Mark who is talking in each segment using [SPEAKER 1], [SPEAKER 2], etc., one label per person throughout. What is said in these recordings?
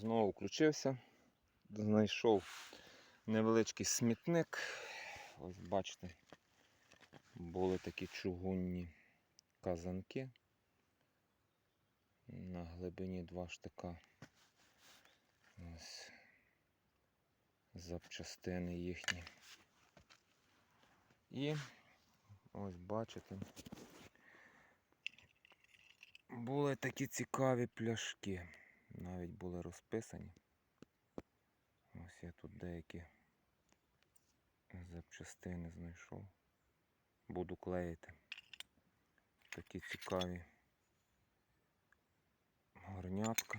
[SPEAKER 1] Знову включився, знайшов невеличкий смітник. Ось бачите, були такі чугунні казанки. На глибині два штика. Ось запчастини їхні. І ось бачите. Були такі цікаві пляшки. Навіть були розписані. Ось я тут деякі запчастини знайшов. Буду клеїти. Такі цікаві горнятка.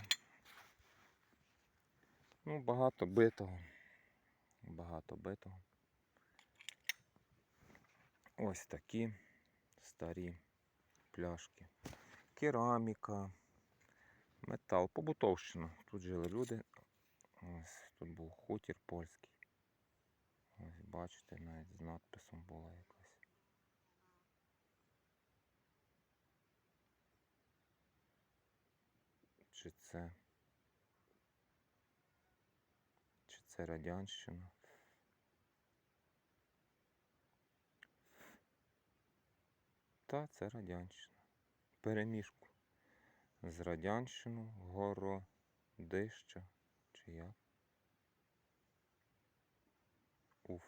[SPEAKER 1] Ну, багато битого. Багато битого. Ось такі старі пляшки. Кераміка, метал, побутовщина. Тут жили люди. Ось тут був хутір польський. Ось бачите, навіть з надписом була якась. Чи це? Чи це радянщина? Та це радянщина. Переміжку. З радянщину, городища. Чи як? Уф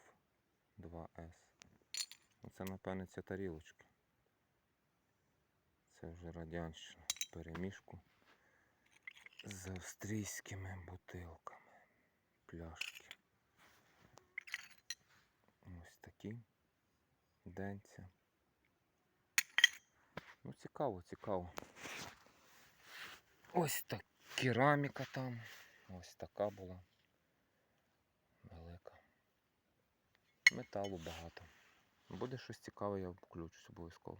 [SPEAKER 1] 2С. Оце, напевне, ці тарілочки. Це вже радянщина. Переміжку з австрійськими бутилками. Пляшки. Ось такі. Денця. Ну, цікаво, цікаво. Ось так кераміка там. Ось така була. Велика. Металу багато. Буде щось цікаве, я включусь обов'язково.